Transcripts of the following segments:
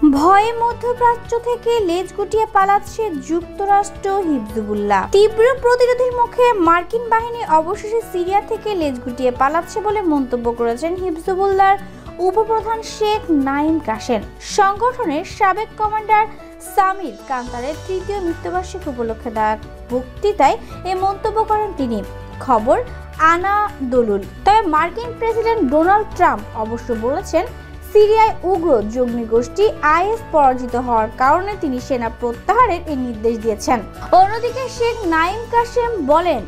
ভয়ে মধ্যপ্রাচ্য থেকে লেজ গুটিয়ে পালাচ্ছে যুক্তরাষ্ট্র হিজবুল্লাহ। তীব্র প্রতিরোধের মুখে মার্কিন বাহিনী অবশেষে সিরিয়া থেকে লেজ গুটিয়ে পালাচ্ছে বলে মন্তব্য করেছেন হিজবুল্লাহর উপপ্রধান শেখ নাইম কাসেম সংগঠনের সাবেক কমান্ডার সামির কান্তারের তৃতীয় মৃত্যুবার্ষিকী উপলক্ষে দেওয়া বক্তৃতায় এ মন্তব্য করেন তিনি। খবর আনা দলুল তবে মার্কিন প্রেসিডেন্ট ডোনাল্ড ট্রাম্প অবশ্য বলেছেন সিরিয়ায় উগ্র জঙ্গি গোষ্ঠী আইএস পরাজিত হওয়ার কারণে তিনি সেনা প্রত্যাহারের এই নির্দেশ দিয়েছেন। অন্যদিকে শেখ নাইম কাসেম বলেন,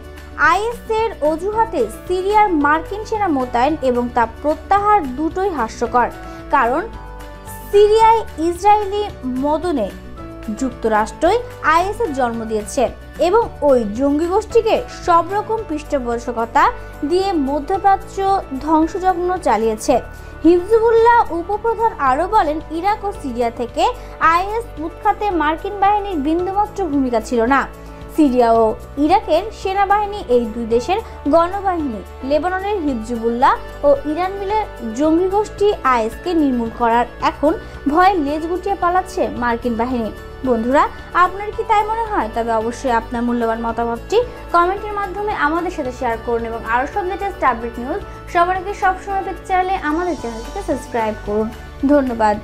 আইএসের অজুহাতে সিরিয়ার মার্কিন সেনা মোতায়েন এবং তা প্রত্যাহার দুটোই হাস্যকর। কারণ, সিরিয়ায় ইসরায়েলি মদনে যুক্তরাষ্ট্রই আইএসের জন্ম দিয়েছে এবং ওই জঙ্গি গোষ্ঠীকে সব রকম পৃষ্ঠপোষকতা দিয়ে মধ্যপ্রাচ্য ধ্বংসযজ্ঞ চালিয়েছে। হিজবুল্লাহ উপপ্রধান আরও বলেন, ইরাক ও সিরিয়া থেকে আইএস উৎখাতে মার্কিন বাহিনীর বিন্দুমাত্র ভূমিকা ছিল না। সিরিয়া ও ইরাকের সেনাবাহিনী, এই দুই দেশের গণবাহিনী, লেবাননের হিজবুল্লাহ ও ইরান মিলে জঙ্গি গোষ্ঠী আইএসকে নির্মূল করার এখন ভয়ে লেজ গুটিয়ে পালাচ্ছে মার্কিন বাহিনী। বন্ধুরা, আপনার কি তাই মনে হয়? তবে অবশ্যই আপনার মূল্যবান মতামতটি কমেন্টের মাধ্যমে আমাদের সাথে শেয়ার করুন এবং আরও সব লেটেস্ট আপডেট নিউজ সবার আগে সবসময় পেতে চাইলে আমাদের চ্যানেলটিকে সাবস্ক্রাইব করুন। ধন্যবাদ।